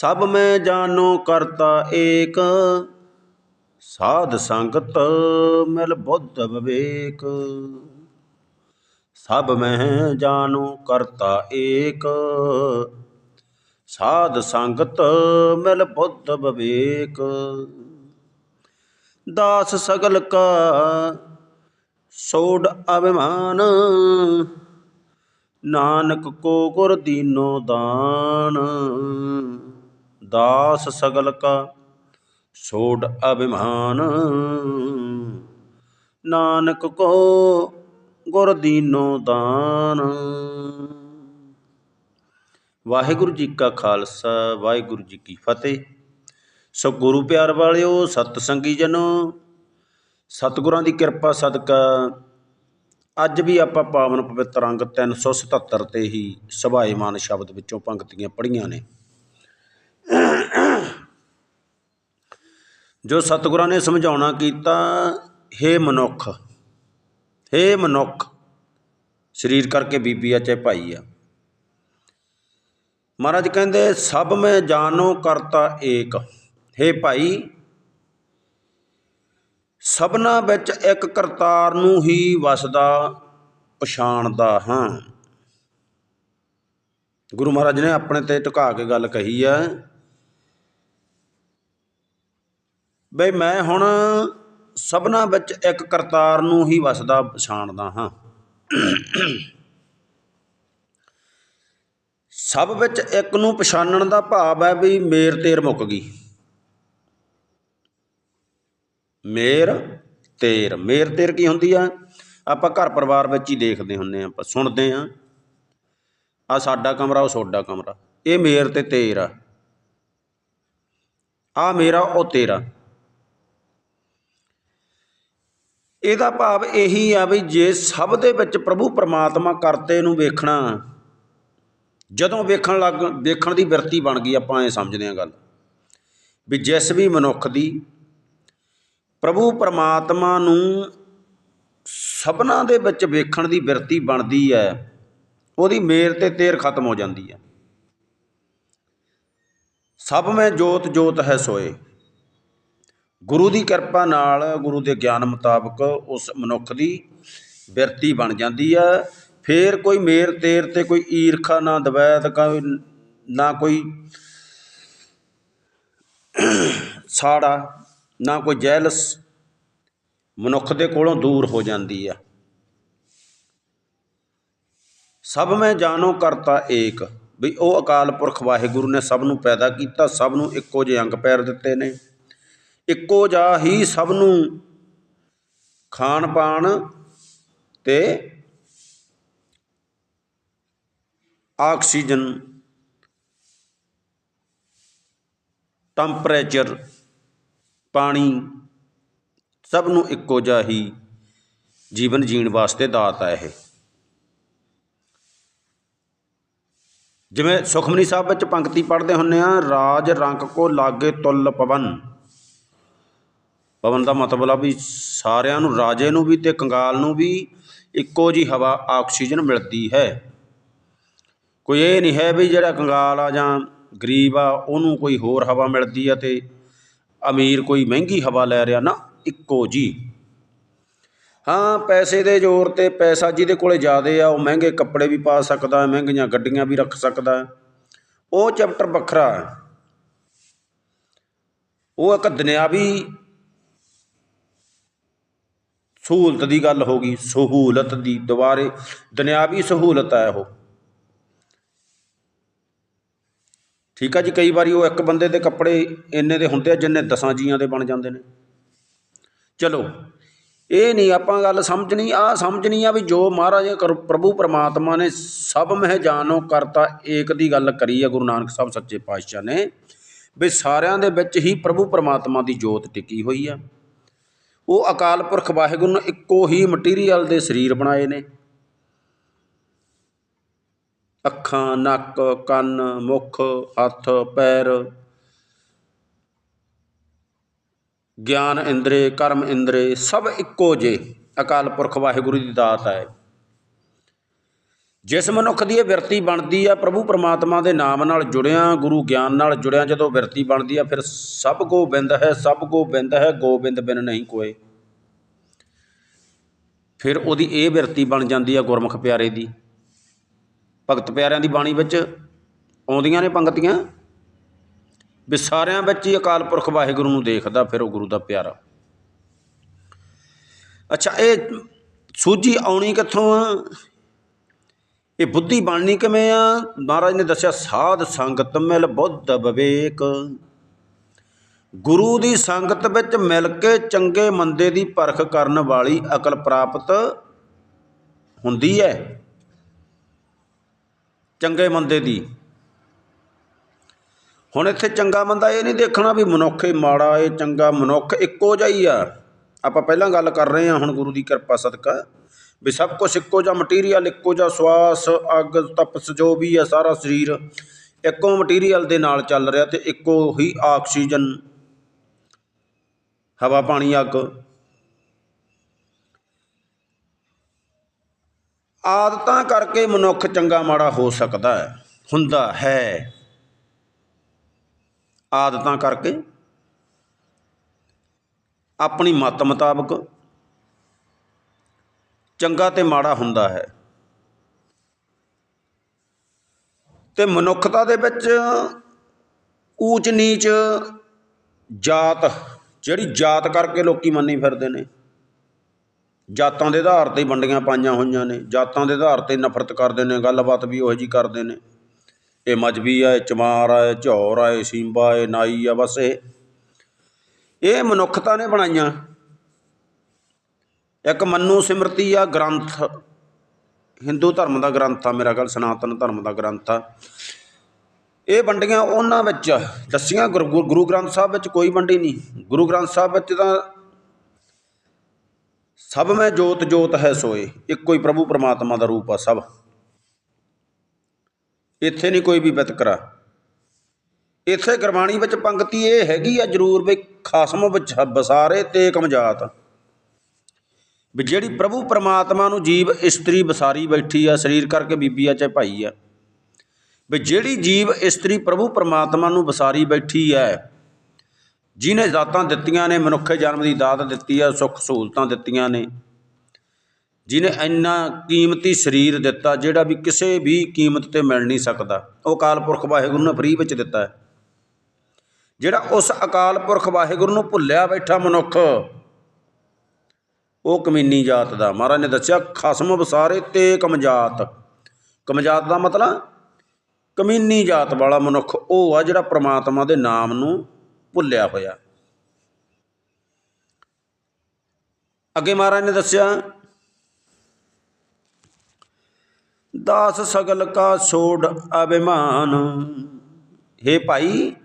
ਸਭ ਮੈਂ ਜਾਣੋ ਕਰਤਾ ਏਕ। ਸਾਧ ਸੰਗਤ ਮਿਲ ਬੁੱਧ ਵਿਵੇਕ। ਸਭ ਮੈਂ ਜਾਣੋ ਕਰਤਾ ਏਕ। ਸਾਧ ਸੰਗਤ ਮਿਲ ਬੁੱਧ ਵਿਵੇਕ। ਦਾਸ ਸਗਲ ਕਾ ਸੋੜ ਅਭਿਮਾਨ, ਨਾਨਕ ਕੋ ਗੁਰ ਦੀਨੋ ਦਾਨ। ਦਾਸ ਸਗਲ ਕਾ ਸੋੜ ਅਭਿਮਾਨ। ਨਾਨਕ ਕੋ ਗੁਰ ਦੀਨੋ ਦਾਨ। ਵਾਹਿਗੁਰੂ ਜੀ ਕਾ ਖਾਲਸਾ, ਵਾਹਿਗੁਰੂ ਜੀ ਕੀ ਫਤਿਹ। ਸੋ ਗੁਰੂ ਪਿਆਰ ਵਾਲਿਓ ਸਤ ਸੰਗੀ ਜਨੋ, ਸਤਿਗੁਰਾਂ ਦੀ ਕਿਰਪਾ ਸਦਕਾ ਅੱਜ ਵੀ ਆਪਾਂ ਪਾਵਨ ਪਵਿੱਤਰ ਅੰਗ 377 ਤੇ ਹੀ ਸਭਾਏਮਾਨ ਸ਼ਬਦ ਵਿੱਚੋਂ ਪੰਕਤੀਆਂ ਪੜ੍ਹੀਆਂ ਨੇ। ਜੋ ਸਤਿਗੁਰਾਂ ਨੇ ਸਮਝਾਉਣਾ ਕੀਤਾ, ਹੇ ਮਨੁੱਖ ਹੇ ਮਨੁੱਖ, ਸਰੀਰ ਕਰਕੇ ਬੀਬੀ ਆ, ਚਾਹੇ ਭਾਈ ਆ। ਮਹਾਰਾਜ ਕਹਿੰਦੇ, ਸਭ ਮੈਂ ਜਾਣੋ ਕਰਤਾ ਏਕ। ਹੇ ਭਾਈ, ਸਭਨਾ ਵਿੱਚ ਇੱਕ ਕਰਤਾਰ ਨੂੰ ਹੀ ਵਸਦਾ, ਪਛਾਣਦਾ ਹਾਂ। ਗੁਰੂ ਮਹਾਰਾਜ ਨੇ ਆਪਣੇ ਤੇ ਝੁਕਾ ਕੇ ਗੱਲ ਕਹੀ ਹੈ ਬਈ ਮੈਂ ਹੁਣ ਸਭਨਾ ਵਿੱਚ ਇੱਕ ਕਰਤਾਰ ਨੂੰ ਹੀ ਵਸਦਾ ਪਛਾਣਦਾ ਹਾਂ। ਸਭ ਵਿੱਚ ਇੱਕ ਨੂੰ ਪਛਾਣਨ ਦਾ ਭਾਵ ਹੈ ਵੀ ਮੇਰ ਤੇਰ ਮੁੱਕ ਗਈ। ਮੇਰ ਤੇਰ। ਮੇਰ ਤੇਰ ਕੀ ਹੁੰਦੀ ਆ? ਆਪਾਂ ਘਰ ਪਰਿਵਾਰ ਵਿੱਚ ਹੀ ਦੇਖਦੇ ਹੁੰਨੇ ਆ ਆਪਾਂ ਸੁਣਦੇ ਆ ਆ ਸਾਡਾ ਕਮਰਾ, ਉਹ ਤੁਹਾਡਾ ਕਮਰਾ। ਇਹ ਮੇਰ ਤੇ ਤੇਰ ਆ। ਆ ਮੇਰਾ, ਉਹ ਤੇਰਾ। ਇਹਦਾ ਭਾਵ ਇਹੀ ਆ ਵੀ ਜੇ ਸਭ ਦੇ ਵਿੱਚ ਪ੍ਰਭੂ ਪਰਮਾਤਮਾ ਕਰਤੇ ਨੂੰ ਵੇਖਣਾ, ਜਦੋਂ ਵੇਖਣ ਲੱਗ, ਵੇਖਣ ਦੀ ਬਿਰਤੀ ਬਣ ਗਈ, ਆਪਾਂ ਐ ਸਮਝਦੇ ਆ ਗੱਲ। ਵੀ ਜਿਸ ਵੀ ਮਨੁੱਖ ਦੀ ਪ੍ਰਭੂ ਪਰਮਾਤਮਾ ਨੂੰ ਸਭਨਾ ਦੇ ਵਿੱਚ ਵੇਖਣ ਦੀ ਬਿਰਤੀ ਬਣਦੀ ਹੈ, ਉਹਦੀ ਮੇਰ ਤੇ ਤੇਰ ਖਤਮ ਹੋ ਜਾਂਦੀ ਹੈ। ਸਭ ਮੈਂ ਜੋਤ ਜੋਤ ਹੈ ਸੋਏ। ਗੁਰੂ ਦੀ ਕਿਰਪਾ ਨਾਲ ਗੁਰੂ ਦੇ ਗਿਆਨ ਮੁਤਾਬਕ ਉਸ ਮਨੁੱਖ ਦੀ ਬਿਰਤੀ ਬਣ ਜਾਂਦੀ ਹੈ ਫਿਰ ਕੋਈ ਮੇਰ ਤੇਰ ਤੇ ਕੋਈ ਈਰਖਾ ਨਾ ਦਵੈਤ ਕੋਈ ਨਾ ਕੋਈ ਸਾੜਾ, ਨਾ ਕੋਈ ਜੈਲਸ ਮਨੁੱਖ ਦੇ ਕੋਲੋਂ ਦੂਰ ਹੋ ਜਾਂਦੀ ਆ। ਸਭ ਮੈਂ ਜਾਣੋ ਕਰਤਾ ਏਕ, ਵੀ ਉਹ ਅਕਾਲ ਪੁਰਖ ਵਾਹਿਗੁਰੂ ਨੇ ਸਭ ਨੂੰ ਪੈਦਾ ਕੀਤਾ, ਸਭ ਨੂੰ ਇੱਕੋ ਜਿਹੇ ਅੰਗ ਪੈਰ ਦਿੱਤੇ ਨੇ। ਇੱਕੋ ਜਿਹਾ ਹੀ ਸਭ ਨੂੰ। ਖਾਣ ਪਾਣ ਤੇ ਆਕਸੀਜਨ, ਟੈਂਪਰੇਚਰ, ਪਾਣੀ ਸਭ ਨੂੰ ਇੱਕੋ ਜਿਹਾ ਹੀ ਜੀਵਨ ਜੀਣ ਵਾਸਤੇ ਦਾਤ ਹੈ ਇਹ। ਜਿਵੇਂ ਸੁਖਮਨੀ ਸਾਹਿਬ ਵਿੱਚ ਪੰਕਤੀ ਪੜ੍ਹਦੇ ਹੁੰਨੇ ਆ, ਰਾਜ ਰੰਗ ਕੋ ਲਾਗੇ ਤੁਲ ਪਵਨ। ਪਵਨ ਦਾ ਮਤਲਬ ਆ ਵੀ ਸਾਰਿਆਂ ਨੂੰ, ਰਾਜੇ ਨੂੰ ਵੀ ਅਤੇ ਕੰਗਾਲ ਨੂੰ ਵੀ ਇੱਕੋ ਜਿਹੀ ਹਵਾ, ਆਕਸੀਜਨ ਮਿਲਦੀ ਹੈ। ਕੋਈ ਇਹ ਨਹੀਂ ਹੈ ਵੀ ਜਿਹੜਾ ਕੰਗਾਲ ਆ ਜਾਂ ਗਰੀਬ ਆ, ਉਹਨੂੰ ਕੋਈ ਹੋਰ ਹਵਾ ਮਿਲਦੀ ਆ ਤੇ ਅਮੀਰ ਕੋਈ ਮਹਿੰਗੀ ਹਵਾ ਲੈ ਰਿਹਾ, ਨਾ, ਇੱਕੋ ਜੀ ਹਾਂ, ਪੈਸੇ ਦੇ ਜ਼ੋਰ ਤੇ ਪੈਸਾ ਜਿਹਦੇ ਕੋਲੇ ਜ਼ਿਆਦੇ ਆ, ਉਹ ਮਹਿੰਗੇ ਕੱਪੜੇ ਵੀ ਪਾ ਸਕਦਾ, ਮਹਿੰਗੀਆਂ ਗੱਡੀਆਂ ਵੀ ਰੱਖ ਸਕਦਾ। ਉਹ ਚੈਪਟਰ ਵੱਖਰਾ ਹੈ। ਉਹ ਇੱਕ ਦੁਨਿਆਵੀ ਸਹੂਲਤ ਦੀ ਗੱਲ ਹੋ ਗਈ, ਸਹੂਲਤ ਦੀ ਦੁਬਾਰੇ, ਦੁਨਿਆਵੀ ਸਹੂਲਤ ਹੈ ਉਹ। ਠੀਕ ਆ ਜੀ, ਕਈ ਵਾਰੀ ਉਹ ਇੱਕ ਬੰਦੇ ਦੇ ਕੱਪੜੇ ਇੰਨੇ ਦੇ ਹੁੰਦੇ ਆ ਜਿੰਨੇ ਦਸਾਂ ਜੀਆਂ ਦੇ ਬਣ ਜਾਂਦੇ ਨੇ। ਚਲੋ, ਇਹ ਨਹੀਂ ਆਪਾਂ ਗੱਲ ਸਮਝਣੀ ਆ ਸਮਝਣੀ ਆ ਵੀ ਜੋ ਮਹਾਰਾਜ ਕਰ- ਪ੍ਰਭੂ ਪਰਮਾਤਮਾ ਨੇ ਸਭ ਮਹਿ ਜਾਣੋ ਕਰਤਾ, ਏਕ ਦੀ ਗੱਲ ਕਰੀ ਹੈ ਗੁਰੂ ਨਾਨਕ ਸਾਹਿਬ ਸੱਚੇ ਪਾਤਸ਼ਾਹ ਨੇ, ਵੀ ਸਾਰਿਆਂ ਦੇ ਵਿੱਚ ਹੀ ਪ੍ਰਭੂ ਪਰਮਾਤਮਾ ਦੀ ਜੋਤ ਟਿਕੀ ਹੋਈ ਆ। ਉਹ ਅਕਾਲ ਪੁਰਖ ਵਾਹਿਗੁਰੂ ਨੇ ਇੱਕੋ ਹੀ ਮਟੀਰੀਅਲ ਦੇ ਸਰੀਰ ਬਣਾਏ ਨੇ। ਅੱਖਾਂ, ਨੱਕ, ਕੰਨ, ਮੁਖ, ਹੱਥ, ਪੈਰ, ਗਿਆਨ ਇੰਦਰੇ ਕਰਮ ਇੰਦਰੇ ਸਭ ਇੱਕੋ ਜੇ ਅਕਾਲ ਪੁਰਖ ਵਾਹਿਗੁਰੂ ਦੀ ਦਾਤ ਹੈ। ਜਿਸ ਮਨੁੱਖ ਦੀ ਇਹ ਬਿਰਤੀ ਬਣਦੀ ਆ, ਪ੍ਰਭੂ ਪਰਮਾਤਮਾ ਦੇ ਨਾਮ ਨਾਲ ਜੁੜਿਆ, ਗੁਰੂ ਗਿਆਨ ਨਾਲ ਜੁੜਿਆ, ਜਦੋਂ ਬਿਰਤੀ ਬਣਦੀ ਆ, ਫਿਰ ਸਭ ਗੋਬਿੰਦ ਹੈ, ਸਭ ਗੋਬਿੰਦ ਹੈ, ਗੋਬਿੰਦ ਬਿਨ ਨਹੀਂ ਕੋਏ। ਫਿਰ ਉਹਦੀ ਇਹ ਬਿਰਤੀ ਬਣ ਜਾਂਦੀ ਆ ਗੁਰਮੁਖ ਪਿਆਰੇ ਦੀ। ਭਗਤ ਪਿਆਰਿਆਂ ਦੀ ਬਾਣੀ ਵਿੱਚ ਆਉਂਦੀਆਂ ਨੇ ਪੰਗਤੀਆਂ? ਵੀ ਸਾਰਿਆਂ ਵਿੱਚ ਹੀ ਅਕਾਲ ਪੁਰਖ ਵਾਹਿਗੁਰੂ ਨੂੰ ਦੇਖਦਾ, ਫਿਰ ਉਹ ਗੁਰੂ ਦਾ ਪਿਆਰਾ। ਅੱਛਾ, ਇਹ ਸੂਝੀ ਆਉਣੀ ਕਿੱਥੋਂ ਆ? ਇਹ ਬੁੱਧੀ ਬਣਨੀ ਕਿਵੇਂ ਆ? ਮਹਾਰਾਜ ਨੇ ਦੱਸਿਆ, ਸਾਧ ਸੰਗਤ ਮਿਲ ਬੁੱਧ ਵਿਵੇਕ ਗੁਰੂ ਦੀ ਸੰਗਤ ਵਿੱਚ ਮਿਲ ਕੇ ਚੰਗੇ ਮੰਦੇ ਦੀ ਪਰਖ ਕਰਨ ਵਾਲੀ ਅਕਲ ਪ੍ਰਾਪਤ ਹੁੰਦੀ ਹੈ। ਚੰਗੇ ਮੰਦੇ ਦੀ। ਹੁਣ ਇੱਥੇ ਚੰਗਾ ਮੰਦਾ ਇਹ ਨਹੀਂ ਦੇਖਣਾ ਵੀ ਮਨੁੱਖ ਹੀ ਮਾੜਾ ਏ ਚੰਗਾ ਮਨੁੱਖ ਇੱਕੋ ਜਿਹਾ ਹੀ ਆ। ਆਪਾਂ ਪਹਿਲਾਂ ਗੱਲ ਕਰ ਰਹੇ ਹਾਂ ਹੁਣ ਗੁਰੂ ਦੀ ਕਿਰਪਾ ਸਦਕਾ। ਵੀ ਸਭ ਕੁਝ ਇੱਕੋ ਜਿਹਾ ਮਟੀਰੀਅਲ ਇੱਕੋ ਜਿਹਾ ਸਵਾਸ, ਅੱਗ, ਤਪਸ ਜੋ ਵੀ ਹੈ ਸਾਰਾ ਸਰੀਰ ਇੱਕੋ ਮਟੀਰੀਅਲ ਦੇ ਨਾਲ ਚੱਲ ਰਿਹਾ ਤੇ ਇੱਕੋ ਹੀ ਆਕਸੀਜਨ, ਹਵਾ, ਪਾਣੀ, ਅੱਗ। ਆਦਤਾਂ ਕਰਕੇ ਮਨੁੱਖ ਚੰਗਾ ਮਾੜਾ ਹੋ ਸਕਦਾ ਹੈ, ਹੁੰਦਾ ਹੈ। ਆਦਤਾਂ ਕਰਕੇ ਆਪਣੀ ਮਤ ਮੁਤਾਬਕ ਚੰਗਾ ਤੇ ਮਾੜਾ ਹੁੰਦਾ ਹੈ। ਤੇ ਮਨੁੱਖਤਾ ਦੇ ਵਿੱਚ ਊਚ ਨੀਚ ਜਾਤ, ਜਿਹੜੀ ਜਾਤ ਕਰਕੇ ਲੋਕੀ ਮੰਨੀ ਫਿਰਦੇ ਨੇ। ਜਾਤਾਂ ਦੇ ਆਧਾਰ ਤੇ ਵੰਡੀਆਂ ਪਾਈਆਂ ਹੋਈਆਂ ਨੇ। ਜਾਤਾਂ ਦੇ ਆਧਾਰ ਤੇ ਨਫ਼ਰਤ ਕਰਦੇ ਨੇ। ਗੱਲਬਾਤ ਵੀ ਉਹੋ ਜੀ ਕਰਦੇ ਨੇ। ਇਹ ਮਜਬੀ ਆ, ਇਹ ਚਮਾਰ ਆ, ਇਹ ਝੌਰ ਆ, ਇਹ ਸੀਂਬਾ, ਇਹ ਨਾਈ ਆ, ਬਸ ਇਹ। ਇਹ ਮਨੁੱਖਤਾ ਨੇ ਬਣਾਈਆਂ। ਇੱਕ ਮੰਨੂ ਸਿਮਰਤੀ ਆ ਗ੍ਰੰਥ। ਹਿੰਦੂ ਧਰਮ ਦਾ ਗ੍ਰੰਥ ਆ, ਮੇਰਾ ਗੱਲ ਸਨਾਤਨ ਧਰਮ ਦਾ ਗ੍ਰੰਥ ਆ। ਇਹ ਵੰਡੀਆਂ ਉਹਨਾਂ ਵਿੱਚ ਦੱਸੀਆਂ ਗੁਰੂ ਗੁਰੂ- ਗੁਰੂ ਗ੍ਰੰਥ ਸਾਹਿਬ ਵਿੱਚ ਕੋਈ ਵੰਡੀ ਨਹੀਂ। ਗੁਰੂ ਗ੍ਰੰਥ ਸਾਹਿਬ ਵਿੱਚ ਤਾਂ ਸਭ ਮੈਂ ਜੋਤ ਜੋਤ ਹੈ ਸੋਏ, ਇੱਕੋ ਹੀ ਪ੍ਰਭੂ ਪਰਮਾਤਮਾ ਦਾ ਰੂਪ ਆ ਸਭ। ਇੱਥੇ ਨਹੀਂ ਕੋਈ ਵੀ ਵਿਤਕਰਾ ਇੱਥੇ ਗੁਰਬਾਣੀ ਵਿੱਚ ਪੰਕਤੀ ਇਹ ਹੈਗੀ ਆ ਜ਼ਰੂਰ ਵੀ ਖਾਸਮ ਵਿੱਚ ਬਸਾਰੇ ਤੇ ਕਮਜਾਤ ਵੀ ਜਿਹੜੀ ਪ੍ਰਭੂ ਪਰਮਾਤਮਾ ਨੂੰ ਜੀਵ ਇਸਤਰੀ ਬਸਾਰੀ ਬੈਠੀ ਆ, ਸਰੀਰ ਕਰਕੇ ਬੀਬੀ ਆ, ਚਾਹੇ ਭਾਈ ਆ। ਵੀ ਜਿਹੜੀ ਜੀਵ ਇਸਤਰੀ ਪ੍ਰਭੂ ਪਰਮਾਤਮਾ ਨੂੰ ਬਸਾਰੀ ਬੈਠੀ ਹੈ ਜਿਨੇ ਦਾਤਾਂ ਦਿੱਤੀਆਂ ਨੇ, ਮਨੁੱਖੇ ਜਨਮ ਦੀ ਦਾਤ ਦਿੱਤੀ ਆ, ਸੁੱਖ ਸਹੂਲਤਾਂ ਦਿੱਤੀਆਂ ਨੇ ਜਿਨੇ ਇੰਨਾ ਕੀਮਤੀ ਸਰੀਰ ਦਿੱਤਾ, ਜਿਹੜਾ ਵੀ ਕਿਸੇ ਵੀ ਕੀਮਤ ਤੇ ਮਿਲ ਨਹੀਂ ਸਕਦਾ। ਉਹ ਅਕਾਲ ਪੁਰਖ ਵਾਹਿਗੁਰੂ ਨੇ ਫਰੀ ਵਿੱਚ ਦਿੱਤਾ। ਹੈ ਜਿਹੜਾ ਉਸ ਅਕਾਲ ਪੁਰਖ ਵਾਹਿਗੁਰੂ ਨੂੰ ਭੁੱਲਿਆ ਬੈਠਾ ਮਨੁੱਖ ਉਹ ਕਮੀਨੀ ਜਾਤ ਦਾ। ਮਹਾਰਾਜ ਨੇ ਦੱਸਿਆ, ਖਸਮ ਵਸਾਰੇ ਤੇ ਕਮਜਾਤ। ਕਮਜਾਤ ਦਾ ਮਤਲਬ ਕਮੀਨੀ ਜਾਤ ਵਾਲਾ ਮਨੁੱਖ, ਉਹ ਆ ਜਿਹੜਾ ਪ੍ਰਮਾਤਮਾ ਦੇ ਨਾਮ ਨੂੰ ਭੁੱਲਿਆ ਹੋਇਆ। ਅੱਗੇ ਮਹਾਰਾਜ ਨੇ ਦੱਸਿਆ, ਦਾਸ ਸਗਲ ਕਾ ਛੋੜ ਅਭਿਮਾਨ। हे ਭਾਈ,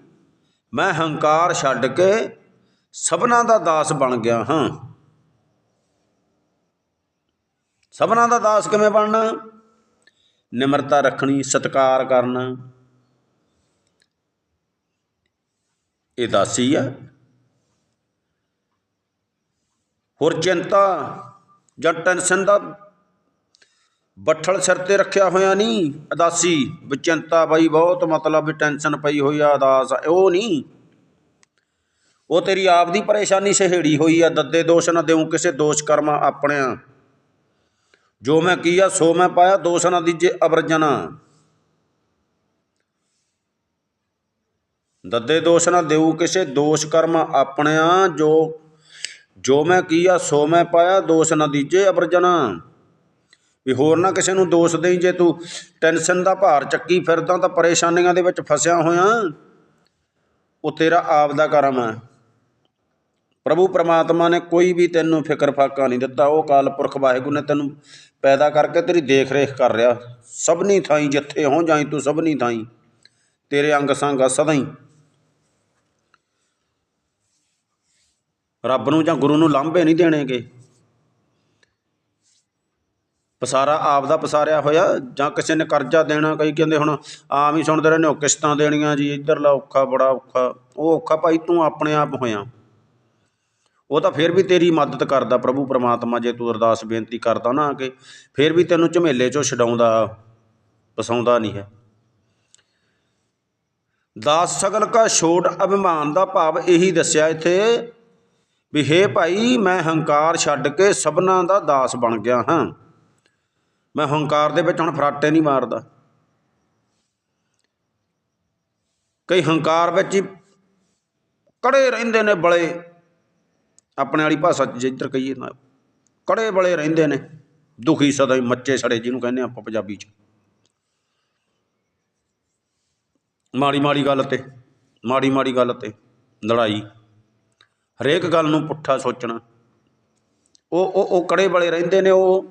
ਮੈਂ ਹੰਕਾਰ ਛੱਡ ਕੇ ਸਭਨਾ ਦਾ ਦਾਸ ਬਣ ਗਿਆ ਹਾਂ। ਸਭਨਾਂ ਦਾ ਦਾਸ ਕਿਵੇਂ ਬਣਨਾ? ਨਿਮਰਤਾ ਰੱਖਣੀ, ਸਤਕਾਰ ਕਰਨਾ। ਇਹ ਦਾਸੀ ਆ। ਹੋਰ ਚਿੰਤਾ ਜਾਂ ਟੈਨਸ਼ਨ ਦਾ ਬੱਠਲ ਸਿਰ ਤੇ ਰੱਖਿਆ ਹੋਇਆ ਨਹੀਂ? ਅਦਾਸੀ ਵੀ ਚਿੰਤਾ ਬਈ ਬਹੁਤ, ਮਤਲਬ ਵੀ ਟੈਨਸ਼ਨ ਪਈ ਹੋਈ ਆ ਅਦਾਸ ਉਹ ਨਹੀਂ। ਉਹ ਤੇਰੀ ਆਪ ਦੀ ਪਰੇਸ਼ਾਨੀ ਸਹੇੜੀ ਹੋਈ ਆ। ਦੱਦੇ ਦੋਸ਼ ਨਾ ਦੇਉ ਕਿਸੇ ਦੋਸ਼ ਕਰਮਾ ਆਪਣਿਆਂ। ਜੋ ਮੈਂ ਕੀਆ, ਸੋ ਮੈਂ ਪਾਇਆ ਦੋਸ਼ ਨਾ ਦੀਜੇ ਅਵਰਜਨਾ। ਦੱਦੇ ਦੋਸ਼ ਨਾ ਦੇਉ ਕਿਸੇ ਦੋਸ਼ ਕਰਮ ਆਪਣਿਆਂ, ਜੋ ਜੋ ਮੈਂ ਕੀਆ, ਸੋ ਮੈਂ ਪਾਇਆ ਦੋਸ਼ ਨਾ ਦੀਜੇ ਅਵਰਜਨਾ। ਵੀ ਹੋਰ ਨਾ ਕਿਸੇ ਨੂੰ ਦੋਸ਼ ਦੇਈ ਜੇ ਤੂੰ ਟੈਨਸ਼ਨ ਦਾ ਭਾਰ ਚੱਕੀ ਫਿਰਦਾ ਤਾਂ ਪਰੇਸ਼ਾਨੀਆਂ ਦੇ ਵਿੱਚ ਫਸਿਆ ਹੋਇਆ। ਉਹ ਤੇਰਾ ਆਪ ਦਾ ਕਰਮ ਹੈ। ਪ੍ਰਭੂ ਪਰਮਾਤਮਾ ਨੇ ਕੋਈ ਵੀ ਤੈਨੂੰ ਫਿਕਰ ਫਾਕਾ ਨਹੀਂ ਦਿੱਤਾ, ਉਹ ਕਾਲ ਪੁਰਖ ਵਾਹਿਗੁਰੂ ਨੇ ਤੈਨੂੰ ਪੈਦਾ ਕਰਕੇ ਤੇਰੀ ਦੇਖ ਰੇਖ ਕਰ ਰਿਹਾ। ਸਭਨੀ ਥਾਈ ਜਿੱਥੇ ਹੋ ਜਾਈ ਤੂੰ ਸਭਨੀ ਥਾਈ, ਤੇਰੇ ਅੰਗ ਸੰਗ ਆ ਸਦਾ ਹੀ ਰੱਬ ਨੂੰ ਜਾਂ ਗੁਰੂ ਨੂੰ ਲਾਂਭੇ ਨਹੀਂ ਦੇਣੇਗੇ। ਪਸਾਰਾ ਆਪ ਦਾ ਪਸਾਰਿਆ ਹੋਇਆ, ਜਾਂ ਕਿਸੇ ਨੇ ਕਰਜ਼ਾ ਦੇਣਾ, ਕਈ ਕਹਿੰਦੇ ਹੁਣ ਆਮ ਹੀ ਸੁਣਦੇ ਰਹਿੰਦੇ ਹੋ, ਕਿਸ਼ਤਾਂ ਦੇਣੀਆਂ ਜੀ ਇੱਧਰਲਾ ਔਖਾ, ਬੜਾ ਔਖਾ। ਉਹ ਔਖਾ ਭਾਈ ਤੂੰ ਆਪਣੇ ਆਪ ਹੋਇਆ। ਉਹ ਤਾਂ ਫਿਰ ਵੀ ਤੇਰੀ ਮਦਦ ਕਰਦਾ, ਪ੍ਰਭੂ ਪਰਮਾਤਮਾ ਜੇ ਤੂੰ ਅਰਦਾਸ ਬੇਨਤੀ ਕਰਦਾ ਨਾ ਕਿ, ਫਿਰ ਵੀ ਤੈਨੂੰ ਝਮੇਲੇ ਚੋਂ ਛਡਾਉਂਦਾ ਪਸਾਉਂਦਾ ਨਹੀਂ ਹੈ। ਦਾਸ ਸਗਲ ਕਾ ਛੋੜ ਅਭਿਮਾਨ ਦਾ ਭਾਵ ਇਹੀ ਦੱਸਿਆ ਇੱਥੇ ਵੀ, ਹੇ ਭਾਈ, ਮੈਂ ਹੰਕਾਰ ਛੱਡ ਕੇ ਸਭਨਾਂ ਦਾ ਦਾਸ ਬਣ ਗਿਆ ਹਾਂ। ਮੈਂ ਹੰਕਾਰ ਦੇ ਵਿੱਚ ਹੁਣ ਫਰਾਟੇ ਨਹੀਂ ਮਾਰਦਾ। ਕਈ ਹੰਕਾਰ ਵਿੱਚ ਹੀ ਕੜੇ ਰਹਿੰਦੇ ਨੇ ਬਲੇ। ਆਪਣੇ ਵਾਲੀ ਭਾਸ਼ਾ 'ਚ ਜਿੱਧਰ ਕਹੀਏ ਨਾ ਕੜੇ ਬਲੇ ਰਹਿੰਦੇ ਨੇ, ਦੁਖੀ ਸਦਾ ਹੀ ਮੱਚੇ ਸੜੇ ਜਿਹਨੂੰ ਕਹਿੰਦੇ ਆਪਾਂ ਪੰਜਾਬੀ 'ਚ। ਮਾੜੀ ਮਾੜੀ ਗੱਲ ਤੇ, ਮਾੜੀ ਮਾੜੀ ਗੱਲ ਤੇ ਲੜਾਈ, ਹਰੇਕ ਗੱਲ ਨੂੰ ਪੁੱਠਾ ਸੋਚਣਾ, ਉਹ ਉਹ ਉਹ ਕੜੇ ਵਾਲੇ ਰਹਿੰਦੇ ਨੇ ਉਹ।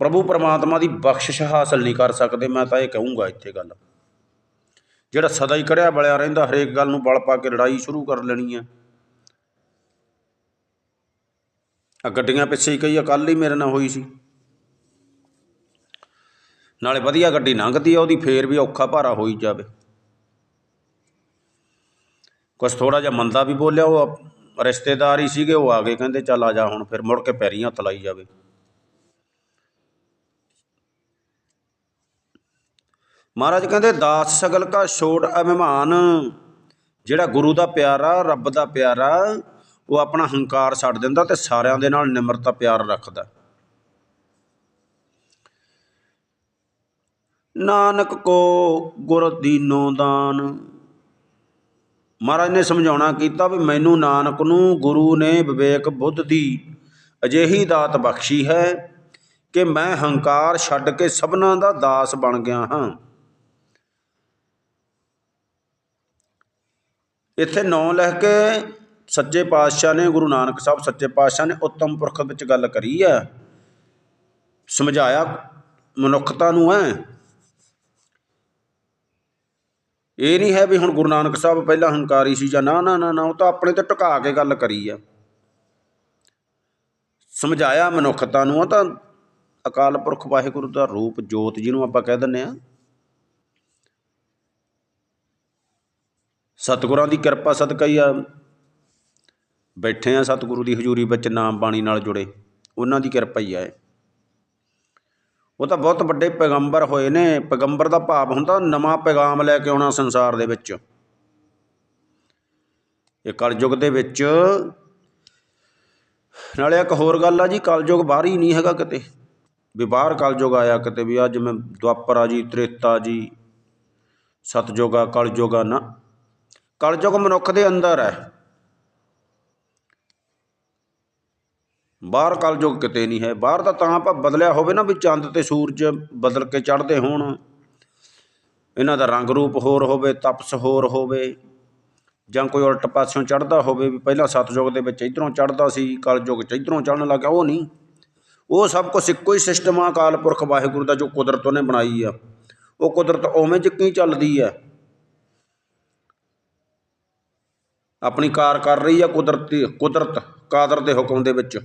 ਪ੍ਰਭੂ ਪਰਮਾਤਮਾ ਦੀ ਬਖਸ਼ਿਸ਼ ਹਾਸਲ ਨਹੀਂ ਕਰ ਸਕਦੇ, ਮੈਂ ਤਾਂ ਇਹ ਕਹੂੰਗਾ ਇੱਥੇ ਗੱਲ। ਜਿਹੜਾ ਸਦਾ ਹੀ ਕੜਿਆ ਬਲਿਆ ਰਹਿੰਦਾ, ਹਰੇਕ ਗੱਲ ਨੂੰ ਬਲ ਪਾ ਕੇ ਲੜਾਈ ਸ਼ੁਰੂ ਕਰ ਲੈਣੀ ਹੈ ਆ ਗੱਡੀਆਂ ਪਿੱਛੇ ਹੀ ਕਈ ਆ ਹੀ ਮੇਰੇ ਨਾਲ ਹੋਈ ਸੀ। ਨਾਲੇ ਵਧੀਆ ਗੱਡੀ ਲੰਘਦੀ ਆ, ਉਹਦੀ ਫੇਰ ਵੀ ਔਖਾ ਭਾਰਾ ਹੋਈ ਜਾਵੇ। ਕੁਛ ਥੋੜਾ ਜਿਹਾ ਮੰਦਾ ਵੀ ਬੋਲਿਆ, ਉਹ ਰਿਸ਼ਤੇਦਾਰ ਹੀ ਸੀਗੇ, ਉਹ ਆ ਗਏ, ਕਹਿੰਦੇ ਚੱਲ ਆ ਜਾ ਹੁਣ, ਫਿਰ ਮੁੜ ਕੇ ਪੈਰੀਂ ਹੱਥ ਲਾਈ ਜਾਵੇ। ਮਹਾਰਾਜ ਕਹਿੰਦੇ, ਦਾਸ ਸਗਲ ਕਾ ਛੋਟ ਅਭਿਮਾਨ। ਜਿਹੜਾ ਗੁਰੂ ਦਾ ਪਿਆਰਾ ਰੱਬ ਦਾ ਪਿਆਰਾ ਉਹ ਆਪਣਾ ਹੰਕਾਰ ਛੱਡ ਦਿੰਦਾ ਤੇ ਸਾਰਿਆਂ ਦੇ ਨਾਲ ਨਿਮਰਤਾ, ਪਿਆਰ ਰੱਖਦਾ। ਨਾਨਕ ਕੋ ਗੁਰ ਦੀਨੋ ਦਾਨ ਮਹਾਰਾਜ ਨੇ ਸਮਝਾਉਣਾ ਕੀਤਾ ਵੀ ਮੈਨੂੰ ਨਾਨਕ ਨੂੰ ਗੁਰੂ ਨੇ ਵਿਵੇਕ ਬੁੱਧ ਦੀ ਅਜਿਹੀ ਦਾਤ ਬਖਸ਼ੀ ਹੈ ਕਿ ਮੈਂ ਹੰਕਾਰ ਛੱਡ ਕੇ ਸਭਨਾਂ ਦਾ ਦਾਸ ਬਣ ਗਿਆ ਹਾਂ। ਇੱਥੇ ਨੌ ਲਿਖ ਕੇ ਸੱਚੇ ਪਾਤਸ਼ਾਹ ਨੇ, ਗੁਰੂ ਨਾਨਕ ਸਾਹਿਬ ਸੱਚੇ ਪਾਤਸ਼ਾਹ ਨੇ ਉੱਤਮ ਪੁਰਖ ਵਿੱਚ ਗੱਲ ਕਰੀ ਹੈ। ਸਮਝਾਇਆ ਮਨੁੱਖਤਾ ਨੂੰ ਹੈ। ਇਹ ਨਹੀਂ ਹੈ ਵੀ ਹੁਣ ਗੁਰੂ ਨਾਨਕ ਸਾਹਿਬ ਪਹਿਲਾਂ ਹੰਕਾਰੀ ਸੀ ਜਾਂ ਨਾ ਨਾ ਨਾ ਨਾ, ਉਹ ਤਾਂ ਆਪਣੇ ਤੇ ਟਿਕਾ ਕੇ ਗੱਲ ਕਰੀ ਆ ਸਮਝਾਇਆ ਮਨੁੱਖਤਾ ਨੂੰ, ਉਹ ਤਾਂ ਅਕਾਲ ਪੁਰਖ ਵਾਹਿਗੁਰੂ ਦਾ ਰੂਪ ਜੋਤ ਜਿਹਨੂੰ ਆਪਾਂ ਕਹਿ ਦਿੰਦੇ ਆ ਸਤਿਗੁਰਾਂ ਦੀ ਕਿਰਪਾ ਸਦਕਾ ਹੀ ਆ। ਬੈਠੇ ਆ ਸਤਿਗੁਰੂ ਦੀ ਹਜ਼ੂਰੀ ਵਿੱਚ ਨਾਮ ਬਾਣੀ ਨਾਲ ਜੁੜੇ। ਉਹਨਾਂ ਦੀ ਕਿਰਪਾ ਹੀ ਆ ਉਹ ਤਾਂ ਬਹੁਤ ਵੱਡੇ ਪੈਗੰਬਰ ਹੋਏ ਨੇ। ਪੈਗੰਬਰ ਦਾ ਭਾਵ ਹੁੰਦਾ ਨਵਾਂ ਪੈਗਾਮ ਲੈ ਕੇ ਆਉਣਾ ਸੰਸਾਰ ਦੇ ਵਿੱਚ। ਇਹ ਕਲਯੁਗ ਦੇ ਵਿੱਚ ਨਾਲੇ ਇੱਕ ਹੋਰ ਗੱਲ ਆ ਜੀ, ਕਲਯੁਗ ਬਾਹਰ ਹੀ ਨਹੀਂ ਹੈਗਾ ਕਿਤੇ। ਵੀ ਬਾਹਰ ਕਲਯੁਗ ਆਇਆ ਕਿਤੇ ਵੀ ਅੱਜ ਮੈਂ ਦੁਆਪਰ ਆ ਜੀ, ਤ੍ਰੇਤਾ ਜੀ ਸਤਜੁਗ ਆ, ਕਲਯੁਗ ਆ ਨਾ। ਕਲਯੁਗ ਮਨੁੱਖ ਦੇ ਅੰਦਰ ਹੈ। ਬਾਹਰ ਕਲਯੁਗ ਕਿਤੇ ਨਹੀਂ ਹੈ। ਬਾਹਰ ਤਾਂ ਤਾਂ ਆਪਾਂ ਬਦਲਿਆ ਹੋਵੇ ਨਾ ਵੀ ਚੰਦ ਤੇ ਸੂਰਜ ਬਦਲ ਕੇ ਚੜ੍ਹਦੇ ਹੋਣ। ਇਹਨਾਂ ਦਾ ਰੰਗ ਰੂਪ ਹੋਰ ਹੋਵੇ, ਤਪਸ ਹੋਰ ਹੋਵੇ, ਜਾਂ ਕੋਈ ਉਲਟ ਪਾਸਿਓਂ ਚੜ੍ਹਦਾ ਹੋਵੇ ਵੀ ਪਹਿਲਾਂ ਸਤਜੁਗ ਦੇ ਵਿੱਚ ਇਧਰੋਂ ਚੜ੍ਹਦਾ ਸੀ, ਕਲਯੁਗ ਚ ਇਧਰੋਂ ਚੜ੍ਹਨ ਲੱਗਾ ਉਹ ਨਹੀਂ। ਉਹ ਸਭ ਕੁਝ ਇੱਕੋ ਹੀ ਸਿਸਟਮ ਆ ਅਕਾਲ ਪੁਰਖ ਵਾਹਿਗੁਰੂ ਦਾ ਜੋ ਕੁਦਰਤ ਉਹਨੇ ਬਣਾਈ ਆ। ਉਹ ਕੁਦਰਤ ਉਵੇਂ ਜਿੱਕੀ ਚੱਲਦੀ ਆ? ਆਪਣੀ ਕਾਰ ਕਰ ਰਹੀ ਆ ਕੁਦਰਤੀ, ਕੁਦਰਤ, ਕਾਦਰ ਦੇ ਹੁਕਮ ਦੇ ਵਿੱਚ।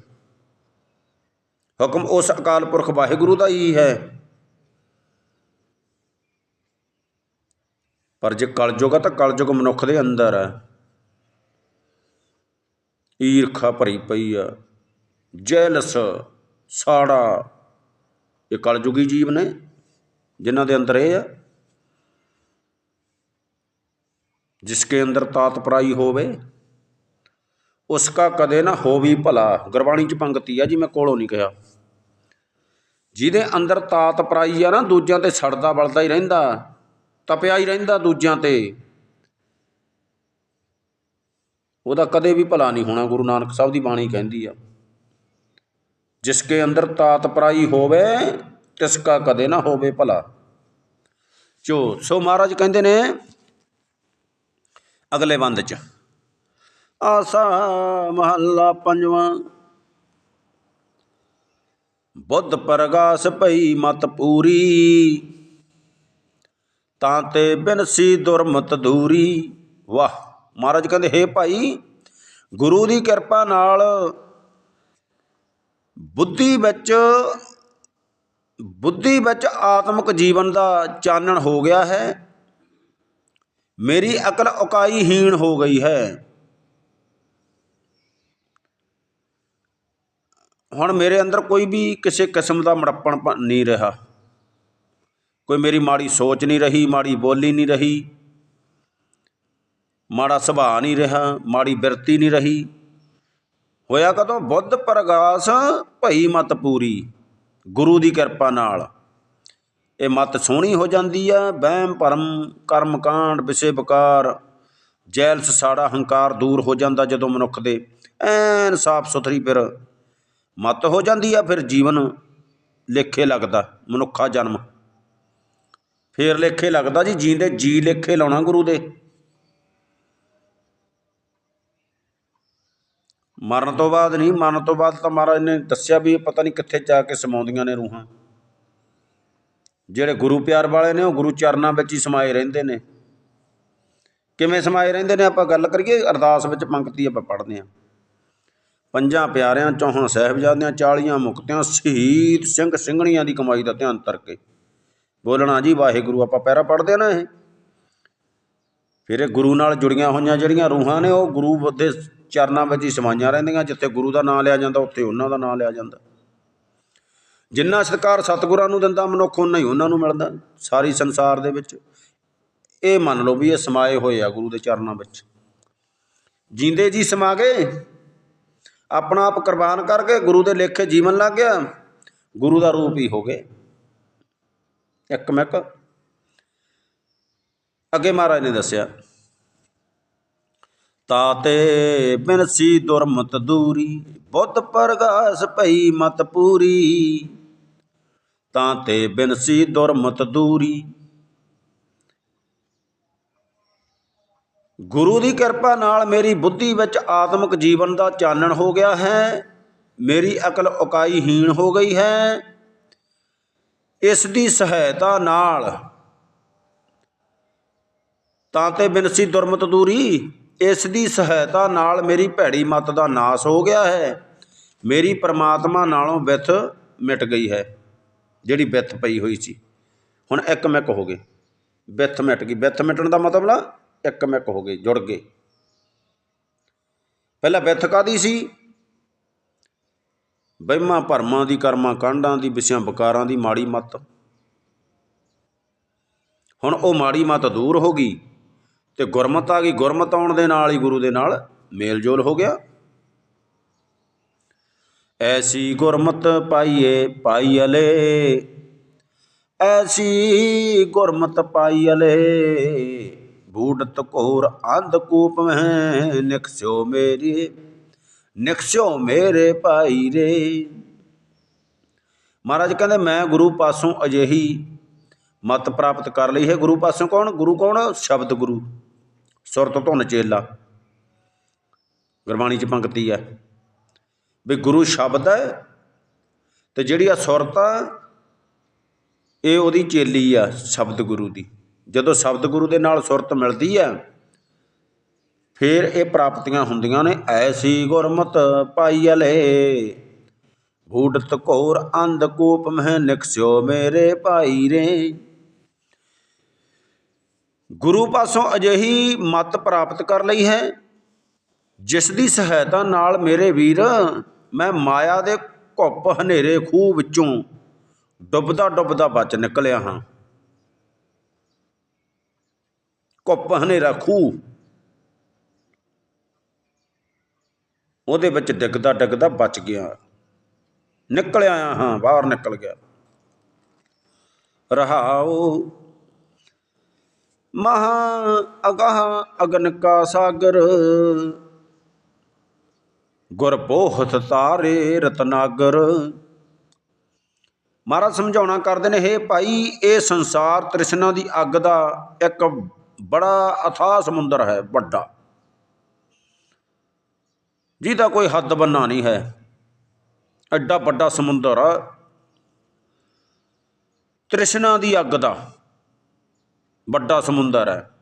ਹੁਕਮ ਉਸ ਅਕਾਲ ਪੁਰਖ ਵਾਹਿਗੁਰੂ ਦਾ ਹੀ ਹੈ। ਪਰ ਜੇ ਕਲਯੁਗ ਆ ਤਾਂ ਕਲਯੁਗ ਮਨੁੱਖ ਦੇ ਅੰਦਰ ਹੈ ਈਰਖਾ ਭਰੀ ਪਈ ਆ, ਜੈਲਸ, ਸਾੜਾ। ਇਹ ਕਲਯੁਗੀ ਜੀਵ ਨੇ ਜਿਨ੍ਹਾਂ ਦੇ ਅੰਦਰ ਇਹ ਆ। ਜਿਸਕੇ ਅੰਦਰ ਤਾਤਪਰਾਈ ਹੋਵੇ ਉਸਕਾ ਕਦੇ ਨਾ ਹੋਵੀ ਭਲਾ। ਗੁਰਬਾਣੀ ਚ ਪੰਗਤੀ ਆ ਜੀ, ਮੈਂ ਕੋਲੋਂ ਨਹੀਂ ਕਿਹਾ। ਜਿਹਦੇ ਅੰਦਰ ਤਾਤਪਰਾਈ ਆ ਨਾ, ਦੂਜਿਆਂ ਤੇ ਸੜਦਾ ਬਲਦਾ ਹੀ ਰਹਿੰਦਾ, ਤਪਿਆ ਹੀ ਰਹਿੰਦਾ ਦੂਜਿਆਂ ਤੇ। ਉਹਦਾ ਕਦੇ ਵੀ ਭਲਾ ਨਹੀਂ ਹੋਣਾ, ਗੁਰੂ ਨਾਨਕ ਸਾਹਿਬ ਦੀ ਬਾਣੀ ਕਹਿੰਦੀ ਆ। ਜਿਸਕੇ ਅੰਦਰ ਤਾਤਪਰਾਈ ਹੋਵੇ ਤਿਸਕਾ ਕਦੇ ਨਾ ਹੋਵੇ ਭਲਾ। ਜੋ ਸੋ ਮਹਾਰਾਜ ਕਹਿੰਦੇ ਨੇ ਅਗਲੇ ਬੰਦ ਚ। ਆਸਾ ਮਹੱਲਾ ਪੰਜਵਾਂ। ਬੁੱਧ ਪ੍ਰਗਾਸ ਭਈ ਮਤ ਪੂਰੀ। ਤਾਂ ਤੇ ਬਿਨਸੀ ਦੁਰਮਤ ਦੂਰੀ। ਵਾਹ, ਮਹਾਰਾਜ ਕਹਿੰਦੇ, ਹੇ ਭਾਈ, ਗੁਰੂ ਦੀ ਕਿਰਪਾ ਨਾਲ ਬੁੱਧੀ ਵਿੱਚ ਬੁੱਧੀ ਵਿੱਚ ਆਤਮਿਕ ਜੀਵਨ ਦਾ ਚਾਨਣ ਹੋ ਗਿਆ ਹੈ। ਮੇਰੀ ਅਕਲ ਉਕਾਈ ਹੀਣ ਹੋ ਗਈ ਹੈ। ਹੁਣ ਮੇਰੇ ਅੰਦਰ ਕੋਈ ਵੀ ਕਿਸੇ ਕਿਸਮ ਦਾ ਮੜੱਪਣ ਨਹੀਂ ਰਿਹਾ। ਕੋਈ ਮੇਰੀ ਮਾੜੀ ਸੋਚ ਨਹੀਂ ਰਹੀ, ਮਾੜੀ ਬੋਲੀ ਨਹੀਂ ਰਹੀ। ਮਾੜਾ ਸੁਭਾਅ ਨਹੀਂ ਰਿਹਾ, ਮਾੜੀ ਬਿਰਤੀ ਨਹੀਂ ਰਹੀ। ਹੋਇਆ ਕਦੋਂ? ਬੁੱਧ ਪ੍ਰਗਾਸ, ਭਈ ਮਤ ਪੂਰੀ। ਗੁਰੂ ਦੀ ਕਿਰਪਾ ਨਾਲ। ਇਹ ਮਤ ਸੋਹਣੀ ਹੋ ਜਾਂਦੀ ਆ। ਵਹਿਮ, ਭਰਮ, ਕਰਮ ਕਾਂਡ, ਵਿਸੇ ਵਿਕਾਰ ਜੈਲ ਸਾੜਾ, ਹੰਕਾਰ ਦੂਰ ਹੋ ਜਾਂਦਾ ਜਦੋਂ ਮਨੁੱਖ ਦੇ। ਐਨ ਸਾਫ਼ ਸੁਥਰੀ ਫਿਰ ਮਤ ਹੋ ਜਾਂਦੀ ਆ, ਫਿਰ ਜੀਵਨ ਲੇਖੇ ਲੱਗਦਾ, ਮਨੁੱਖਾ ਜਨਮ। ਫੇਰ ਲੇਖੇ ਲੱਗਦਾ ਜੀ, ਜੀਂਦੇ ਜੀ ਲੇਖੇ ਲਾਉਣਾ ਗੁਰੂ ਦੇ। ਮਰਨ ਤੋਂ ਬਾਅਦ ਨਹੀਂ, ਮਰਨ ਤੋਂ ਬਾਅਦ ਤਾਂ ਮਹਾਰਾਜ ਨੇ ਦੱਸਿਆ ਵੀ ਇਹ ਪਤਾ ਨਹੀਂ ਕਿੱਥੇ ਜਾ ਕੇ ਸਮਾਉਂਦੀਆਂ ਨੇ ਰੂਹਾਂ। ਜਿਹੜੇ ਗੁਰੂ ਪਿਆਰ ਵਾਲੇ ਨੇ ਉਹ ਗੁਰੂ ਚਰਨਾਂ ਵਿੱਚ ਹੀ ਸਮਾਏ ਰਹਿੰਦੇ ਨੇ। ਕਿਵੇਂ ਸਮਾਏ ਰਹਿੰਦੇ ਨੇ? ਆਪਾਂ ਗੱਲ ਕਰੀਏ, ਅਰਦਾਸ ਵਿੱਚ ਪੰਕਤੀ ਆਪਾਂ ਪੜ੍ਹਦੇ ਹਾਂ। ਪੰਜਾਂ ਪਿਆਰਿਆਂ ਚੌਹਾਂ ਸਾਹਿਬਜ਼ਾਦਿਆਂ, ਚਾਲੀਆਂ ਮੁਕਤਿਆਂ, ਸ਼ਹੀਦ ਸਿੰਘ ਸਿੰਘਣੀਆਂ ਦੀ ਕਮਾਈ ਦਾ ਧਿਆਨ ਕਰਕੇ ਬੋਲਣਾ ਜੀ, ਵਾਹਿਗੁਰੂ, ਆਪਾਂ ਪੈਰਾ ਪੜ੍ਹਦੇ ਆ ਨਾ ਇਹ। ਫਿਰ ਇਹ ਗੁਰੂ ਨਾਲ ਜੁੜੀਆਂ ਹੋਈਆਂ ਜਿਹੜੀਆਂ ਰੂਹਾਂ ਨੇ, ਉਹ ਗੁਰੂ ਦੇ ਚਰਨਾਂ ਵਿੱਚ ਹੀ ਸਮਾਈਆਂ ਰਹਿੰਦੀਆਂ। ਜਿੱਥੇ ਗੁਰੂ ਦਾ ਨਾਮ ਲਿਆ ਜਾਂਦਾ, ਉੱਥੇ ਉਹਨਾਂ ਦਾ ਨਾਮ ਲਿਆ ਜਾਂਦਾ। ਜਿੰਨਾ ਸਤਿਕਾਰ ਸਤਿਗੁਰਾਂ ਨੂੰ ਦਿੰਦਾ, ਮਨੁੱਖ ਉਹਨਾਂ ਹੀ ਉਹਨਾਂ ਨੂੰ ਮਿਲਦਾ ਸਾਰੀ ਸੰਸਾਰ ਦੇ ਵਿੱਚ। ਇਹ ਮੰਨ ਲਓ ਵੀ ਇਹ ਸਮਾਏ ਹੋਏ ਆ ਗੁਰੂ ਦੇ ਚਰਨਾਂ ਵਿੱਚ। ਜਿੰਦੇ ਜੀ ਸਮਾ ਗਏ, ਆਪਣਾ ਆਪ ਕੁਰਬਾਨ ਕਰਕੇ ਗੁਰੂ ਦੇ ਲੇਖੇ ਜੀਵਨ ਲੱਗ ਗਿਆ, ਗੁਰੂ ਦਾ ਰੂਪ ਹੀ ਹੋ ਗਏ। ਇੱਕ ਮਿਕ ਅੱਗੇ ਮਹਾਰਾਜ ਨੇ ਦੱਸਿਆ ਤਾਤੇ ਬਿਨਸੀ ਦੁਰਮਤ ਦੂਰੀ, ਬੁੱਧ ਪ੍ਰਗਾਸ ਭਈ ਮਤ ਪੂਰੀ। ਤਾਂ ਤੇ ਬਿਨਸੀ ਦੁਰਮਤ ਦੂਰੀ ਗੁਰੂ ਦੀ ਕਿਰਪਾ ਨਾਲ ਮੇਰੀ ਬੁੱਧੀ ਵਿੱਚ ਆਤਮਿਕ ਜੀਵਨ ਦਾ ਚਾਨਣ ਹੋ ਗਿਆ ਹੈ। ਮੇਰੀ ਅਕਲ ਉਕਾਈ ਹੀਣ ਹੋ ਗਈ ਹੈ। ਇਸ ਦੀ ਸਹਾਇਤਾ ਨਾਲ ਤਾਂ ਤੇ ਬਿਨਸੀ ਦੁਰਮਤ ਦੂਰੀ, ਇਸ ਦੀ ਸਹਾਇਤਾ ਨਾਲ ਮੇਰੀ ਭੈੜੀ ਮਤ ਦਾ ਨਾਸ ਹੋ ਗਿਆ ਹੈ। ਮੇਰੀ ਪਰਮਾਤਮਾ ਨਾਲੋਂ ਵਿਥ ਮਿਟ ਗਈ ਹੈ। ਜਿਹੜੀ ਵਿਥ ਪਈ ਹੋਈ ਸੀ। ਹੁਣ ਇੱਕ ਮਿਕ ਹੋ ਗਏ। ਵਿਥ ਮਿਟ ਗਈ। ਵਿਥ ਮਿਟਣ ਦਾ ਮਤਲਬ ਨਾ ਇੱਕ ਮਿਕ ਹੋ ਗਏ, ਜੁੜ ਗਏ। ਪਹਿਲਾਂ ਵਿਥ ਕਾਦੀ ਸੀ? ਬਹਿਮਾਂ ਭਰਮਾਂ ਦੀ, ਕਰਮਾਂ ਕਾਂਡਾਂ ਦੀ, ਵਿਸ਼ਿਆਂ ਵਿਕਾਰਾਂ ਦੀ, ਮਾੜੀ ਮੱਤ। ਹੁਣ ਉਹ ਮਾੜੀ ਮੱਤ ਦੂਰ ਹੋ ਗਈ ਤੇ ਗੁਰਮਤ ਆ ਗਈ। ਗੁਰਮਤ ਆਉਣ ਦੇ ਨਾਲ ਹੀ ਗੁਰੂ ਦੇ ਨਾਲ ਮੇਲ ਜੋਲ ਹੋ ਗਿਆ। ਐਸੀ ਗੁਰਮਤ ਪਾਈਏ ਪਾਈਲੇ ਐਸੀ ਗੁਰਮਤ ਪਾਈਲੇ ਬੂੜਤ ਘੋਰ ਅੰਧ ਕੂਪ ਮਹਿ ਨਿਕਸਿਓ ਮੇਰੀ ਨਿਕਸਿਓ ਮੇਰੇ ਭਾਈ ਰੇ ਮਹਾਰਾਜ ਕਹਿੰਦੇ, ਮੈਂ ਗੁਰੂ ਪਾਸੋਂ ਅਜਿਹੀ ਮਤ ਪ੍ਰਾਪਤ ਕਰ ਲਈ ਹੈ। ਗੁਰੂ ਪਾਸੋਂ ਕੌਣ? ਗੁਰੂ ਕੌਣ? ਸ਼ਬਦ ਗੁਰੂ। ਸੁਰਤ ਧੁਨ ਚੇਲਾ। ਗੁਰਬਾਣੀ ਚ ਪੰਕਤੀ ਹੈ। ਵੀ ਗੁਰੂ ਸ਼ਬਦ ਹੈ ਤੇ ਜਿਹੜੀ ਆ ਸੁਰਤ ਆ, ਇਹ ਉਹਦੀ ਚੇਲੀ ਆ ਸ਼ਬਦ ਗੁਰੂ ਦੀ। ਜਦੋਂ ਸ਼ਬਦ ਗੁਰੂ ਦੇ ਨਾਲ ਸੁਰਤ ਮਿਲਦੀ ਆ, ਫਿਰ ਇਹ ਪ੍ਰਾਪਤੀਆਂ ਹੁੰਦੀਆਂ ਨੇ, ਐਸੀ ਗੁਰਮਤ ਪਾਈਲੇ ਭੂਡਤ ਘੋਰ ਅੰਧ ਕੂਪ ਮਹਿ ਨਿਕਸਿਓ ਮੇਰੇ ਭਾਈ ਰੇ। ਗੁਰੂ ਪਾਸੋਂ ਅਜਿਹੀ ਮਤ ਪ੍ਰਾਪਤ ਕਰ ਲਈ ਹੈ, ਜਿਸ ਦੀ ਸਹਾਇਤਾ ਨਾਲ ਮੇਰੇ ਵੀਰ ਮੈਂ ਮਾਇਆ ਦੇ ਘੁੱਪ ਹਨੇਰੇ ਖੂਹ ਵਿੱਚੋਂ ਡੁੱਬਦਾ ਡੁੱਬਦਾ ਬਚ ਨਿਕਲਿਆ ਹਾਂ। ਘੁੱਪ ਹਨੇਰਾ ਖੂਹ। ਉਹਦੇ ਵਿੱਚ ਡਿੱਗਦਾ ਡਿੱਗਦਾ ਬਚ ਗਿਆ। ਨਿਕਲ ਆਇਆ ਹਾਂ, ਬਾਹਰ ਨਿਕਲ ਗਿਆ। ਰਹਾਉ। ਮਹਾ ਅਗਾਹ ਅਗਨ ਕਾ ਸਾਗਰ। ਗੁਰਪੋਹਤ ਤਾਰੇ ਰਤਨਾਗਰ। ਮਹਾਰਾਜ ਸਮਝਾਉਣਾ ਕਰਦੇ ਨੇ, ਹੇ ਭਾਈ, ਇਹ ਸੰਸਾਰ ਤ੍ਰਿਸ਼ਨਾ ਦੀ ਅੱਗ ਦਾ ਇੱਕ ਬੜਾ ਅਥਾਹ ਸਮੁੰਦਰ ਹੈ, ਵੱਡਾ। ਜਿਹਦਾ ਕੋਈ ਹੱਦ ਬੰਨਾ ਨਹੀਂ ਹੈ। ਐਡਾ ਵੱਡਾ ਸਮੁੰਦਰ ਆ। ਤ੍ਰਿਸ਼ਨਾ ਦੀ ਅੱਗ ਦਾ ਵੱਡਾ ਸਮੁੰਦਰ ਹੈ।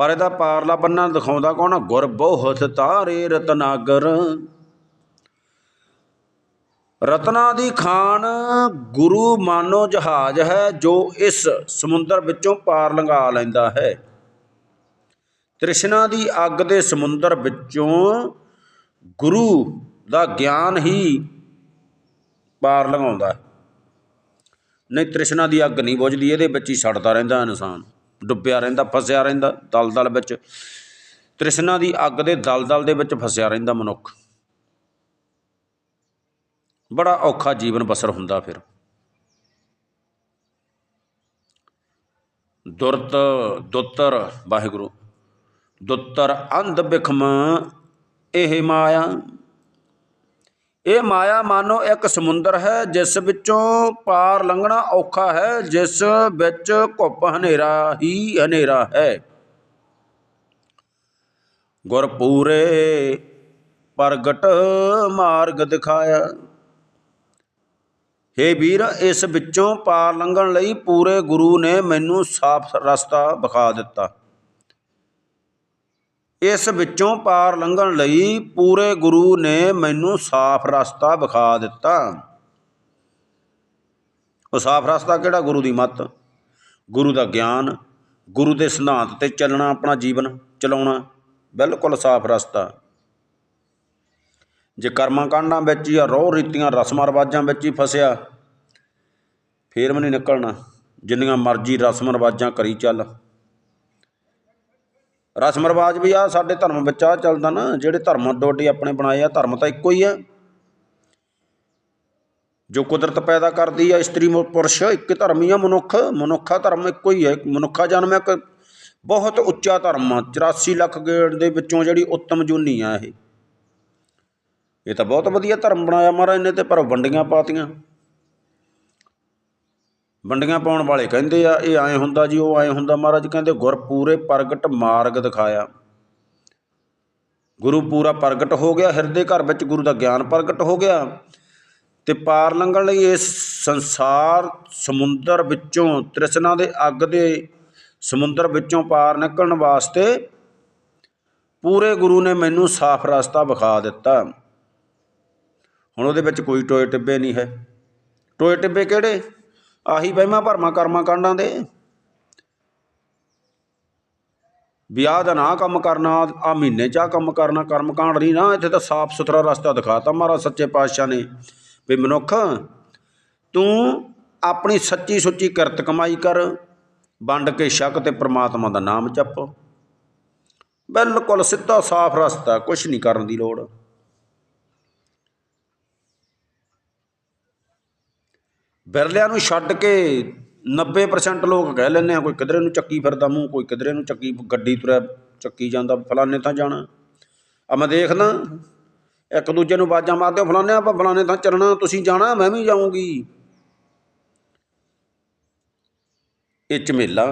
ਪਰ ਇਹਦਾ ਪਾਰਲਾ ਬੰਨਾ ਦਿਖਾਉਂਦਾ ਕੌਣ ਆ? ਗੁਰ ਬਹੁਤ ਤਾਰੇ ਰਤਨਾਗਰ। ਰਤਨਾ ਦੀ ਖਾਨ ਗੁਰੂ ਮਾਨੋ ਜਹਾਜ਼ ਹੈ, ਜੋ ਇਸ ਸਮੁੰਦਰ ਵਿੱਚੋਂ ਪਾਰ ਲੰਘਾ ਲੈਂਦਾ ਹੈ। ਤ੍ਰਿਸ਼ਨਾ ਦੀ ਅੱਗ ਦੇ ਸਮੁੰਦਰ ਵਿੱਚੋਂ ਗੁਰੂ ਦਾ ਗਿਆਨ ਹੀ ਪਾਰ ਲੰਘਾਉਂਦਾ ਨਹੀਂ, ਤ੍ਰਿਸ਼ਨਾ ਦੀ ਅੱਗ ਨਹੀਂ ਬੁਝਦੀ, ਇਹਦੇ ਵਿੱਚ ਹੀ ਸੜਦਾ ਰਹਿੰਦਾ ਇਨਸਾਨ। ਡੁੱਬਿਆ ਰਹਿੰਦਾ, ਫਸਿਆ ਰਹਿੰਦਾ ਦਲਦਲ ਵਿੱਚ। ਤ੍ਰਿਸ਼ਨਾ ਦੀ ਅੱਗ ਦੇ ਦਲਦਲ ਦੇ ਵਿੱਚ ਫਸਿਆ ਰਹਿੰਦਾ ਮਨੁੱਖ। ਬੜਾ ਔਖਾ ਜੀਵਨ ਬਸਰ ਹੁੰਦਾ ਫਿਰ। ਦੁਰਤ, ਦੁੱਤਰ, ਵਾਹਿਗੁਰੂ। ਦੁੱਤਰ ਅੰਧ ਬਿਖਮ ਇਹ ਮਾਇਆ। ਇਹ ਮਾਇਆ ਮਾਨੋ ਇੱਕ ਸਮੁੰਦਰ ਹੈ, ਜਿਸ ਵਿੱਚੋਂ ਪਾਰ ਲੰਘਣਾ ਔਖਾ ਹੈ, ਜਿਸ ਵਿੱਚ ਘੁੱਪ ਹਨੇਰਾ ਹੀ ਹਨੇਰਾ ਹੈ। ਗੁਰ ਪੂਰੇ ਪ੍ਰਗਟ ਮਾਰਗ ਦਿਖਾਇਆ। ਹੇ ਵੀਰ, ਇਸ ਵਿੱਚੋਂ ਪਾਰ ਲੰਘਣ ਲਈ ਪੂਰੇ ਗੁਰੂ ਨੇ ਮੈਨੂੰ ਸਾਫ਼ ਰਸਤਾ ਵਿਖਾ ਦਿੱਤਾ। ਇਸ ਵਿੱਚੋਂ ਪਾਰ ਲੰਘਣ ਲਈ ਪੂਰੇ ਗੁਰੂ ਨੇ ਮੈਨੂੰ ਸਾਫ਼ ਰਸਤਾ ਵਿਖਾ ਦਿੱਤਾ। ਉਹ ਸਾਫ਼ ਰਸਤਾ ਕਿਹੜਾ? ਗੁਰੂ ਦੀ ਮੱਤ, ਗੁਰੂ ਦਾ ਗਿਆਨ, ਗੁਰੂ ਦੇ ਸਿਧਾਂਤ ਤੇ ਚੱਲਣਾ, ਆਪਣਾ ਜੀਵਨ ਚਲਾਉਣਾ, ਬਿਲਕੁਲ ਸਾਫ਼ ਰਸਤਾ। ਜੇ ਕਰਮਾਂ ਕਾਂਡਾਂ ਵਿੱਚ ਜਾਂ ਰੋਹ ਰੀਤੀਆਂ, ਰਸਮਾਂ ਰਿਵਾਜਾਂ ਵਿੱਚ ਹੀ ਫਸਿਆ, ਫੇਰ ਵੀ ਨਹੀਂ ਨਿਕਲਣਾ। ਜਿੰਨੀਆਂ ਮਰਜ਼ੀ ਰਸਮ ਰਿਵਾਜਾਂ ਕਰੀ ਚੱਲ। ਰਸਮ ਰਿਵਾਜ ਵੀ ਆ ਸਾਡੇ ਧਰਮ ਵਿੱਚ ਆ ਚੱਲਦਾ ਨਾ, ਜਿਹੜੇ ਧਰਮ ਡੋਡੀ ਆਪਣੇ ਬਣਾਏ ਆ, ਧਰਮ ਤਾਂ ਇੱਕੋ ਹੀ ਆ। ਜੋ ਕੁਦਰਤ ਪੈਦਾ ਕਰਦੀ ਆ, ਇਸਤਰੀ ਪੁਰਸ਼ ਇੱਕ ਧਰਮ ਹੀ ਆ, ਮਨੁੱਖ, ਮਨੁੱਖਾ ਧਰਮ ਇੱਕੋ ਹੀ ਹੈ ਮਨੁੱਖਾ ਜਨਮ ਇੱਕ ਬਹੁਤ ਉੱਚਾ ਧਰਮ ਆ 84 ਲੱਖ ਗੇੜ ਦੇ ਵਿੱਚੋਂ ਜਿਹੜੀ ਉੱਤਮ ਜੂਨੀ ਆ ਇਹ। ਇਹ ਤਾਂ ਬਹੁਤ ਵਧੀਆ ਧਰਮ ਬਣਾਇਆ ਮਹਾਰਾਜ ਨੇ ਤੇ ਪਰ ਵੰਡੀਆਂ ਪਾਤੀਆਂ। ਵੰਡੀਆਂ ਪਾਉਣ ਵਾਲੇ ਕਹਿੰਦੇ ਆ, ਇਹ ਐਂ ਹੁੰਦਾ ਜੀ, ਉਹ ਐਂ ਹੁੰਦਾ। ਮਹਾਰਾਜ ਕਹਿੰਦੇ, ਗੁਰ ਪੂਰੇ ਪ੍ਰਗਟ ਮਾਰਗ ਦਿਖਾਇਆ। ਗੁਰੂ ਪੂਰਾ ਪ੍ਰਗਟ ਹੋ ਗਿਆ, ਹਿਰਦੇ ਘਰ ਵਿੱਚ ਗੁਰੂ ਦਾ ਗਿਆਨ ਪ੍ਰਗਟ ਹੋ ਗਿਆ। ਤੇ ਪਾਰ ਲੰਘਣ ਲਈ ਇਸ ਸੰਸਾਰ ਸਮੁੰਦਰ ਵਿੱਚੋਂ, ਤ੍ਰਿਸ਼ਨਾ ਦੇ ਅੱਗ ਦੇ ਸਮੁੰਦਰ ਵਿੱਚੋਂ ਪਾਰ ਨਿਕਲਣ ਵਾਸਤੇ ਪੂਰੇ ਗੁਰੂ ਨੇ ਮੈਨੂੰ ਸਾਫ਼ ਰਸਤਾ ਵਿਖਾ ਦਿੱਤਾ। ਹੁਣ ਉਹਦੇ ਵਿੱਚ ਕੋਈ ਟੋਏ ਟਿੱਬੇ ਨਹੀਂ ਹੈ। ਟੋਏ ਟਿੱਬੇ ਕਿਹੜੇ? ਆਹੀ ਵਹਿਮਾਂ ਭਰਮਾਂ ਕਰਮਾਂ ਕਾਂਡਾਂ ਦੇ। ਵਿਆਹ ਦਾ ਨਾ ਕੰਮ ਕਰਨਾ ਆ ਮਹੀਨੇ ਚ ਆ ਕੰਮ ਕਰਨਾ, ਕਰਮ ਕਾਂਡ ਨਹੀਂ ਨਾ, ਇੱਥੇ ਤਾਂ ਸਾਫ਼ ਸੁਥਰਾ ਰਸਤਾ ਦਿਖਾਤਾ ਮਹਾਰਾਜ ਸੱਚੇ ਪਾਤਸ਼ਾਹ ਨੇ। ਵੀ ਮਨੁੱਖ, ਤੂੰ ਆਪਣੀ ਸੱਚੀ ਸੁੱਚੀ ਕਿਰਤ ਕਮਾਈ ਕਰ, ਵੰਡ ਕੇ ਸ਼ੱਕ ਤੇ ਪ੍ਰਮਾਤਮਾ ਦਾ ਨਾਮ ਜਪ। ਬਿਲਕੁਲ ਸਿੱਧਾ ਸਾਫ਼ ਰਸਤਾ ਕੁਝ ਨਹੀਂ ਕਰਨ ਦੀ ਲੋੜ। ਬਿਰਲਿਆਂ ਨੂੰ ਛੱਡ ਕੇ 90% ਲੋਕ ਕਹਿ ਲੈਂਦੇ ਆ, ਕੋਈ ਕਿਧਰੇ ਨੂੰ ਚੱਕੀ ਫਿਰਦਾ ਮੂੰਹ, ਕੋਈ ਕਿਧਰੇ ਨੂੰ ਚੱਕੀ ਗੱਡੀ ਤੁਰਿਆ ਚੱਕੀ ਜਾਂਦਾ, ਫਲਾਣੇ ਤਾਂ ਜਾਣਾ। ਆ ਮੈਂ ਦੇਖਦਾ ਇੱਕ ਦੂਜੇ ਨੂੰ ਆਵਾਜ਼ਾਂ ਮਾਰਦੇ ਫਲਾਣੇ ਆਪਾਂ ਫਲਾਣੇ ਤਾਂ ਚੱਲਣਾ, ਤੁਸੀਂ ਜਾਣਾ, ਮੈਂ ਵੀ ਜਾਊਂਗੀ। ਇਹ ਝਮੇਲਾ